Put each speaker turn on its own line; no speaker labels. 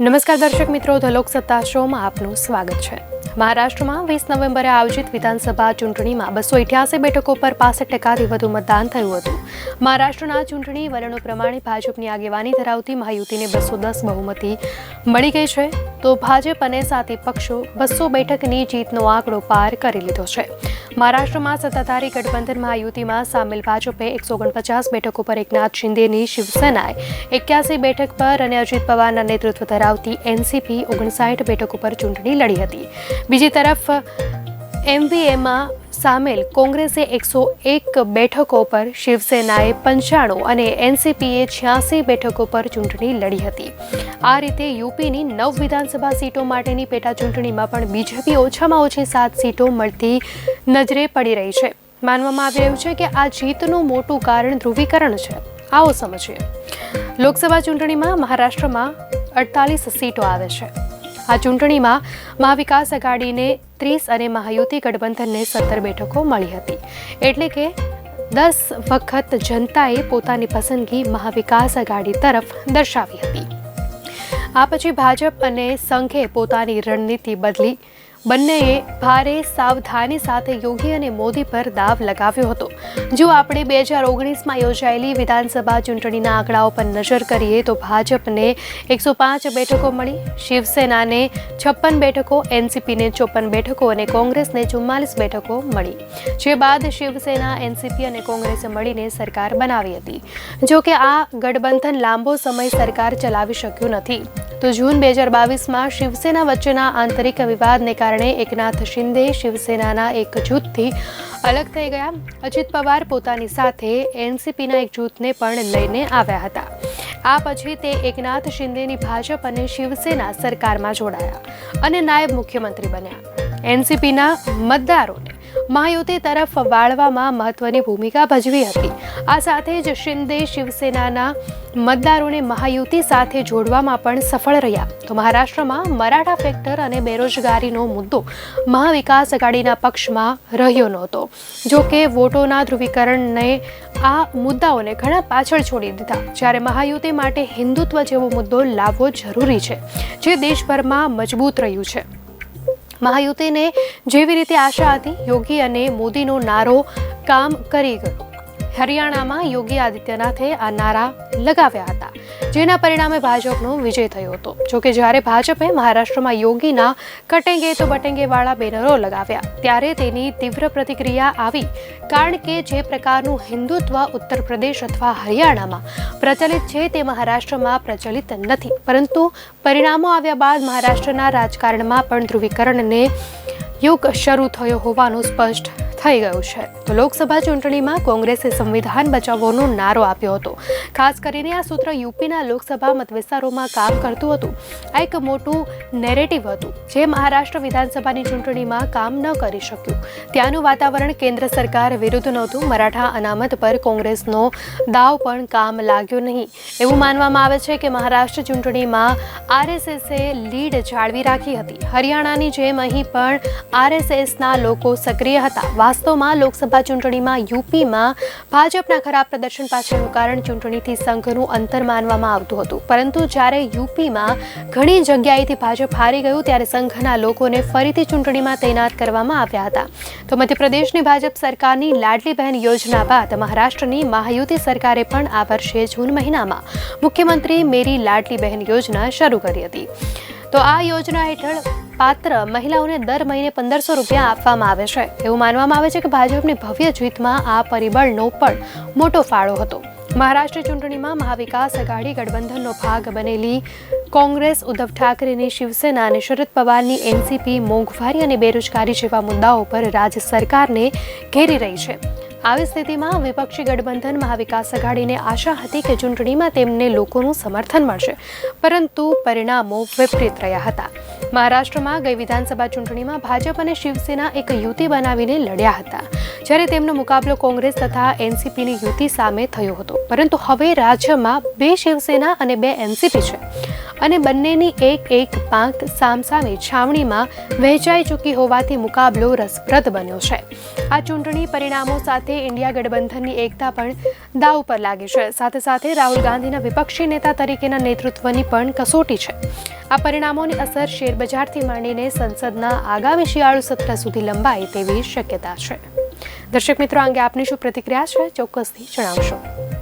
નમસ્કાર દર્શક મિત્રો ધલોક સત્તા શોમાં આપનું સ્વાગત છે. મહારાષ્ટ્રમાં વીસ નવેમ્બરે આયોજિત વિધાનસભા ચૂંટણીમાં બસો અઠ્યાસી બેઠકો પર પાસઠ ટકાથી વધુ મતદાન થયું હતું. મહારાષ્ટ્રના ચૂંટણી વલણો પ્રમાણે ભાજપની આગેવાની ધરાવતી મહાયુતિને બસો દસ બહુમતી મળી ગઈ છે. તો ભાજપ અને સાથી પક્ષો બસો બેઠકની જીતનો આંકડો પાર કરી લીધો છે. મહારાષ્ટ્રમાં સત્તાધારી ગઠબંધન મહાયુતિમાં સામેલ ભાજપે એકસો ઓગણપચાસ બેઠકો પર એકનાથ શિંદેની શિવસેનાએ એક્યાસી બેઠક પર અને અજીત પવારના નેતૃત્વ ધરાવતી એનસીપી ઓગણસાઠ બેઠકો પર ચૂંટણી લડી હતી. બીજી તરફ એમવીએમાં સામેલ કોંગ્રેસે એકસો એક બેઠકો પર શિવસેનાએ પંચાણું અને એનસીપીએ છ્યાસી બેઠકો પર ચૂંટણી લડી હતી. આ રીતે યુપીની નવ વિધાનસભા સીટો માટેની પેટા ચૂંટણીમાં પણ બીજેપી ઓછામાં ઓછી સાત સીટો મળતી નજરે પડી રહી છે. માનવામાં આવી રહ્યું છે કે આ જીતનું મોટું કારણ ધ્રુવીકરણ છે. આવો સમજીએ. લોકસભા ચૂંટણીમાં મહારાષ્ટ્રમાં અડતાલીસ સીટો આવે છે. આ ચૂંટણીમાં મહાવિકાસ આઘાડીને ત્રીસ અને મહાયુતિ ગઠબંધનને સત્તર બેઠકો મળી હતી. એટલે કે દસ વખત જનતાએ પોતાની પસંદગી મહાવિકાસ આઘાડી તરફ દર્શાવી હતી. આ પછી ભાજપ અને સંઘે પોતાની રણનીતિ બદલી બંનેએ ભારે સાવધાની સાથે યોગી અને મોદી પર દાવ લગાવ્યો હતો. જો આપણે બે હજાર ઓગણીસમાં યોજાયેલી વિધાનસભા ચૂંટણીના આંકડાઓ પર નજર કરીએ તો ભાજપને એકસો પાંચ બેઠકો મળી, શિવસેનાને છપ્પન બેઠકો, એનસીપીને ચોપન બેઠકો અને કોંગ્રેસને ચુમ્માલીસ બેઠકો મળી. જે બાદ શિવસેના, એનસીપી અને કોંગ્રેસે મળીને સરકાર બનાવી હતી. જો કે આ ગઠબંધન લાંબો સમય સરકાર ચલાવી શક્યું નથી. તો જૂન બે હજાર બાવીસમાં શિવસેના વચ્ચેના આંતરિક વિવાદને કારણે એકનાથ શિંદે શિવસેનાના એક જૂથથી અલગ થઈ ગયા. અજીત પવાર પોતાની સાથે એનસીપીના એક જૂથને પણ લઈને આવ્યા હતા. આ પછી તે એકનાથ શિંદેની ભાજપ અને શિવસેના સરકારમાં જોડાયા અને નાયબ મુખ્યમંત્રી બન્યા. એનસીપીના મતદારોને મહાયુતિ તરફ વાળવામાં મહત્વની ભૂમિકા ભજવી હતી. આ સાથે જ શિંદે શિવસેનાના મતદારોને મહાયુતિ સાથે જોડવામાં પણ સફળ રહ્યા. તો મહારાષ્ટ્રમાં મરાઠા ફેક્ટર અને બેરોજગારીનો મુદ્દો મહાવિકાસ આઘાડીના પક્ષમાં રહ્યો નહોતો. જોકે વોટોના ધ્રુવીકરણને આ મુદ્દાઓને ઘણા પાછળ છોડી દીધા. જ્યારે મહાયુતિ માટે હિન્દુત્વ જેવો મુદ્દો લાવવો જરૂરી છે, જે દેશભરમાં મજબૂત રહ્યું છે. મહાયુતિને જેવી રીતે આશા હતી યોગી અને મોદીનો નારો કામ કરી ગયો. હરિયાણામાં યોગી આદિત્યનાથે આ નારા લગાવ્યા હતા, જેના પરિણામે ભાજપનો વિજય થયો હતો. જોકે જ્યારે ભાજપે મહારાષ્ટ્રમાં યોગીના કટેંગે તો બટેંગેવાળા બેનરો લગાવ્યા, ત્યારે તેની તીવ્ર પ્રતિક્રિયા આવી કારણ કે જે પ્રકારનું હિન્દુત્વ ઉત્તર પ્રદેશ અથવા હરિયાણામાં પ્રચલિત છે તે મહારાષ્ટ્રમાં પ્રચલિત નથી. પરંતુ પરિણામો આવ્યા બાદ મહારાષ્ટ્રના રાજકારણમાં પણ ધ્રુવીકરણને યુગ શરૂ થયો હોવાનું સ્પષ્ટ થઈ ગયું છે. તો લોકસભા ચૂંટણીમાં કોંગ્રેસે સંવિધાન બચાવવાનો નારો આપ્યો હતો. ખાસ કરીને આ સૂત્ર યુપીના લોકસભા મતવિસ્તારોમાં કામ કરતું હતું. આ એક મોટું નેરેટિવ હતું, જે મહારાષ્ટ્ર વિધાનસભાની ચૂંટણીમાં કામ ન કરી શક્યું. ત્યાંનું વાતાવરણ કેન્દ્ર સરકાર વિરુદ્ધ નહોતું. મરાઠા અનામત પર કોંગ્રેસનો દાવ પણ કામ લાગ્યો નહીં. એવું માનવામાં આવે છે કે મહારાષ્ટ્ર ચૂંટણીમાં આરએસએસે લીડ જાળવી રાખી હતી. હરિયાણાની જેમ અહીં પણ આરએસએસના લોકો સક્રિય હતા. વાસ્તવમાં લોકસભા ચૂંટણીમાં યુપીમાં ભાજપના ખરાબ પ્રદર્શન પાછળનું કારણ ચૂંટણીથી સંઘનું અંતર માનવામાં આવતું હતું. પરંતુ જ્યારે યુપીમાં ઘણી જગ્યાએથી ભાજપ હારી ગયું, ત્યારે સંઘના લોકોને ફરીથી ચૂંટણીમાં તૈનાત કરવામાં આવ્યા હતા. તો મધ્યપ્રદેશની ભાજપ સરકારની લાડલી બહેન યોજના બાદ મહારાષ્ટ્રની મહાયુતિ સરકારે પણ આ વર્ષે જૂન મહિનામાં મુખ્યમંત્રી મેરી લાડલી બહેન યોજના શરૂ કરી હતી. તો આ યોજના હેઠળ પાત્ર મહિલાઓને દર મહિને પંદરસો રૂપિયા આપવામાં આવે છે. એવું માનવામાં આવે છે કે ભાજપની ભવ્ય જીતમાં આ પરિબળનો પણ મોટો ફાળો હતો. મહારાષ્ટ્ર ચૂંટણીમાં મહાવિકાસ આઘાડી ગઠબંધનનો ભાગ બનેલી કોંગ્રેસ ઉદ્ધવ ઠાકરેની શિવસેના અને શરદ પવારની એનસીપી મોંઘવારી અને બેરોજગારી જેવા મુદ્દાઓ પર રાજ્ય સરકારને ઘેરી રહી છે. આવી સ્થિતિમાં વિપક્ષી ગઠબંધન મહાવિકાસ આઘાડીને આશા હતી કે ચૂંટણીમાં તેમને લોકોનું સમર્થન મળશે. પરંતુ પરિણામો વિપરીત રહ્યા હતા. મહારાષ્ટ્રમાં ગઈ વિધાનસભા ચૂંટણીમાં ભાજપ અને શિવસેના એક યુતિ બનાવીને લડ્યા હતા. જ્યારે તેમનો મુકાબલો કોંગ્રેસ તથા એનસીપીની યુતિ સામે થયો હતો. પરંતુ હવે રાજ્યમાં બે શિવસેના અને બે એનસીપી છે. અને બંનેની એક એક પાંખ સામસામે છાવણીમાં વહેંચાઈ ચૂકી હોવાથી મુકાબલો રસપ્રદ બન્યો છે. આ ચૂંટણી પરિણામો સાથે ઇન્ડિયા ગઠબંધનની એકતા પણ દાવ પર લાગી છે. સાથે સાથે રાહુલ ગાંધીના વિપક્ષી નેતા તરીકેના નેતૃત્વની પણ કસોટી છે. આ પરિણામોની અસર શેરબજારથી માંડીને સંસદના આગામી શિયાળુ સત્ર સુધી લંબાય તેવી શક્યતા છે. દર્શક મિત્રો અંગે આપની શું પ્રતિક્રિયા છે? ચોક્કસથી જણાવશો.